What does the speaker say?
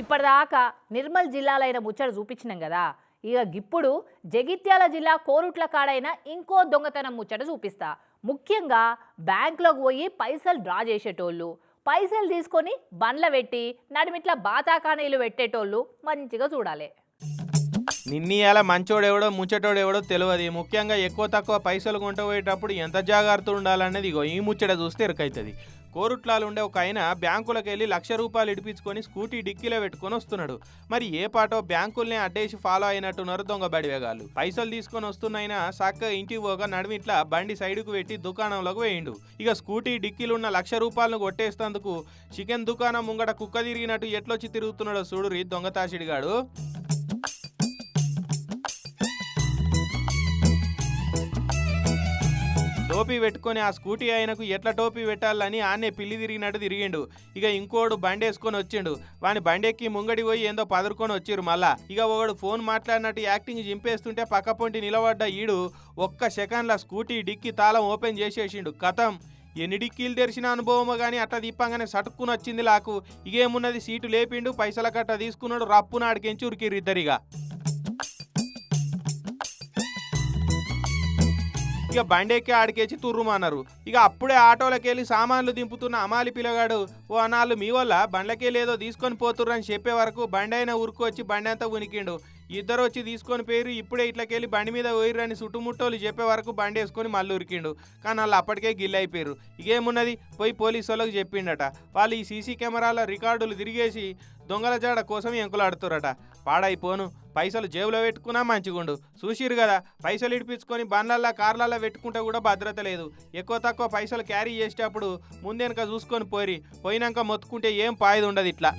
ఇప్పటిదాకా నిర్మల్ జిల్లాలైన ముచ్చట చూపించినాం కదా. ఇక గిప్పుడు జగిత్యాల జిల్లా కోరుట్ల కాడైన ఇంకో దొంగతనం ముచ్చట చూపిస్తా. ముఖ్యంగా బ్యాంకులోకి పోయి పైసలు డ్రా చేసేటోళ్ళు పైసలు తీసుకొని బండ్ల పెట్టి నడిమిట్ల బాతాకానీలు పెట్టేటోళ్ళు మంచిగా చూడాలి. నిన్నీయాల మంచోడెవడో ఎవడో తెలియదు ముఖ్యంగా ఎక్కువ తక్కువ పైసలు కొంటపోయేటప్పుడు ఎంత జాగ్రత్త ఉండాలనేది ఇగో ఈ ముచ్చట చూస్తే ఎరకైతుంది కోరుట్లాలు ఉండే ఒక ఆయన బ్యాంకులకు వెళ్ళి లక్ష రూపాయలు ఇడిపించుకొని స్కూటీ డిక్కీలో పెట్టుకొని వస్తున్నాడు. మరి ఏ పాటో బ్యాంకుల్ని అడ్డేసి ఫాలో అయినట్టున్నారు దొంగ బడివేగాలు పైసలు తీసుకొని వస్తున్నాయినా చక్కగా ఇంటికి పోగా నడిమిట్లా బండి సైడుకు పెట్టి దుకాణంలోకి వేయిండు. ఇక స్కూటీ డిక్కీలు ఉన్న లక్ష రూపాయలను కొట్టేస్తందుకు చికెన్ దుకాణం ముంగట కుక్క తిరిగినట్టు ఎట్లొచ్చి తిరుగుతున్నాడో చూడురి దొంగ తాసిడిగాడు. టోపీ పెట్టుకొని ఆ స్కూటీ ఆయనకు ఎట్లా టోపీ పెట్టాలని ఆనే పిల్లి తిరిగినట్టు తిరిగిండు. ఇక ఇంకోడు బండి వేసుకొని వచ్చిండు. వాని బండి ఎక్కి ముంగడి పోయి ఏందో పదురుకొని వచ్చిరు మళ్ళా. ఇక ఒకడు ఫోన్ మాట్లాడినట్టు యాక్టింగ్ చింపేస్తుంటే పక్క పొంటి నిలబడ్డ ఈడు ఒక్క సెకండ్ల స్కూటీ డిక్కి తాళం ఓపెన్ చేసేసిండు. కథం. ఎన్ని డిక్కీలు తెరిచిన అనుభవమో కానీ అట్లా దీపంగానే సటుక్కుని వచ్చింది లాకు. ఇగేమున్నది సీటు లేపిండు పైసల కట్ట తీసుకున్నాడు రప్పున ఇద్దరిగా. ఇక బండెక్కి ఎక్కి ఆడికేసి తుర్రుమన్నారు ఇక అప్పుడే ఆటోలకి వెళ్ళి సామాన్లు దింపుతున్న అమాలి పిల్లగాడు ఓ అన్నాళ్ళు మీ వల్ల బండ్లకి తీసుకొని పోతుర్రని చెప్పే వరకు బండైన అయినా బండంతా బండి అంతా ఉనికిండు. ఇద్దరు వచ్చి తీసుకొని పోయిరు ఇప్పుడే ఇట్లకెళ్ళి బండి మీద పోయిర్రని చుట్టుముట్టోలు చెప్పే వరకు బండి వేసుకొని మళ్ళీ ఉరికిండు. కానీ వాళ్ళు అప్పటికే గిల్ అయిపోయారు ఇకేమున్నది? పోయి పోలీసు వాళ్ళకి చెప్పిండట. వాళ్ళు ఈ సీసీ కెమెరాల రికార్డులు తిరిగేసి దొంగల జాడ కోసం ఎంకులాడుతురట పాడైపోను పైసలు జేబులో పెట్టుకున్నా మంచిగుండు చూసిరు కదా పైసలు ఇడిపించుకొని బండ్లల్లో కార్లల్లో పెట్టుకుంటే కూడా భద్రత లేదు. ఎక్కువ తక్కువ పైసలు క్యారీ చేసేటప్పుడు ముందెనక చూసుకొని పోరి పోయినాక మొత్తుకుంటే ఏం పాయిది ఉండదు ఇట్లా.